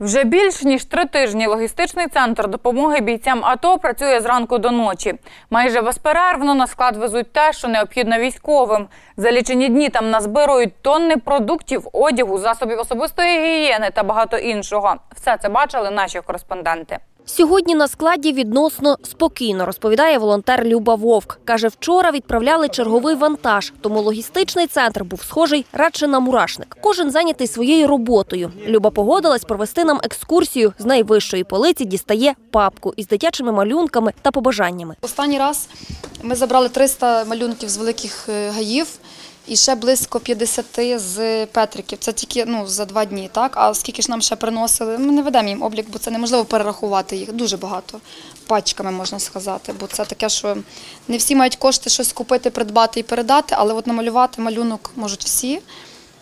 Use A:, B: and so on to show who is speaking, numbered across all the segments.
A: Вже більш ніж три тижні логістичний центр допомоги бійцям АТО працює зранку до ночі. Майже безперервно на склад везуть те, що необхідно військовим. За лічені дні там назбирують тонни продуктів, одягу, засобів особистої гігієни та багато іншого. Все це бачили наші кореспонденти.
B: Сьогодні на складі відносно спокійно, розповідає волонтер Люба Вовк. Каже, вчора відправляли черговий вантаж, тому логістичний центр був схожий радше на мурашник. Кожен зайнятий своєю роботою. Люба погодилась провести нам екскурсію з найвищої полиці дістає папку із дитячими малюнками та побажаннями.
C: Останній раз ми забрали 300 малюнків з великих е, гаїв і ще близько 50 з Петриків. Це тільки ну, за два дні. Так? А скільки ж нам ще приносили? Ми не ведемо їм облік, бо це неможливо перерахувати їх. Дуже багато. Пачками можна сказати. Бо це таке, що не всі мають кошти щось купити, придбати і передати, але от намалювати малюнок можуть всі.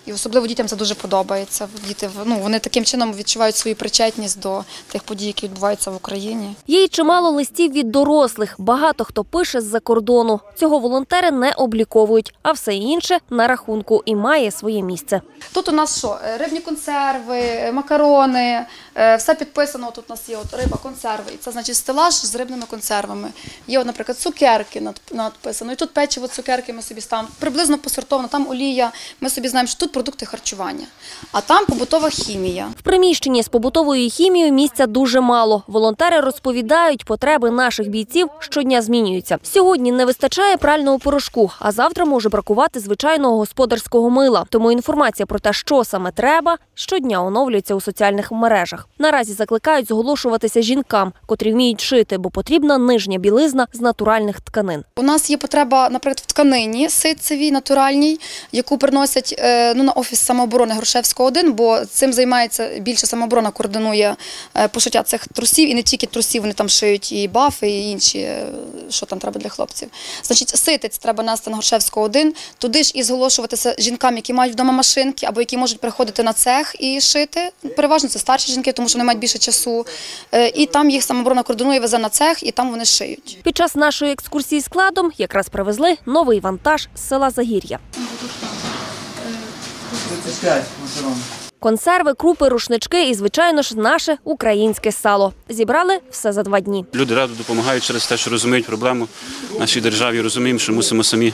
C: І особливо дітям це дуже подобається. Діти ну, вони таким чином відчувають свою причетність до тих подій, які відбуваються в Україні.
B: Є й чимало листів від дорослих. Багато хто пише з-за кордону. Цього волонтери не обліковують, а все інше на рахунку і має своє місце.
C: Тут у нас що? Е, Рибні консерви, е, макарони, е, все підписано. Тут у нас є от риба, консерви. І це значить стелаж з рибними консервами. Є, от, наприклад, цукерки надписано. І тут печиво, цукерки ми собі ставимо. Приблизно посортовано, там олія. Ми собі знаємо, що тут продукти харчування, а там побутова хімія.
B: В приміщенні з побутовою хімією місця дуже мало. Волонтери розповідають, потреби наших бійців щодня змінюються. Сьогодні не вистачає прального порошку, а завтра може бракувати звичайного господарського мила. Тому інформація про те, що саме треба, щодня оновлюється у соціальних мережах. Наразі закликають зголошуватися жінкам, котрі вміють шити, бо потрібна нижня білизна з натуральних тканин.
C: У нас є потреба, наприклад, в тканині ситцевій, натуральній, яку приносять е, ну, на офіс самооборони Грушевського 1, бо цим займається більше самооборона, координує е, пошиття цих трусів, і не тільки трусів, вони там шиють і бафи, і інші, е, що там треба для хлопців. Значить, ситець треба нести на Грушевського 1, туди ж і зголошуватися жінкам, які мають вдома машинки, або які можуть приходити на цех і шити. Переважно це старші жінки, тому що вони мають більше часу. Е, І там їх самооборона координує, везе на цех, і там вони шиють.
B: Під час нашої екскурсії складом якраз привезли новий вантаж з села Загір'я.
D: 35 макарон.
B: Консерви, крупи, рушнички і, звичайно ж, наше українське сало. Зібрали все за два дні.
E: Люди радо допомагають через те, що розуміють проблему в нашій державі, розуміємо, що мусимо самі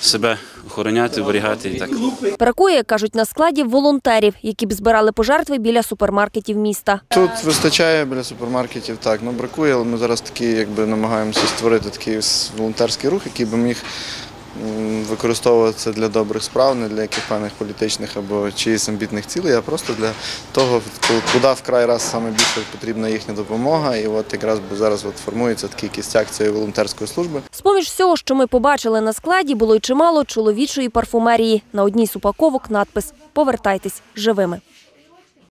E: себе охороняти, оберігати і так.
B: Бракує, кажуть, на складі волонтерів, які б збирали пожертви біля супермаркетів міста.
D: Тут вистачає біля супермаркетів, так, ну бракує, але ми зараз такі, якби намагаємося створити такий волонтерський рух, який би міг м, використовуватися для добрих справ, не для яких певних політичних або чиїсь амбітних цілей, а просто для того, ку- куди вкрай раз саме більше потрібна їхня допомога. І от якраз зараз от формується такий кістяк цієї волонтерської служби.
B: З-поміж всього, що ми побачили на складі, було й чимало чоловічої парфумерії. На одній з упаковок надпис «Повертайтесь живими».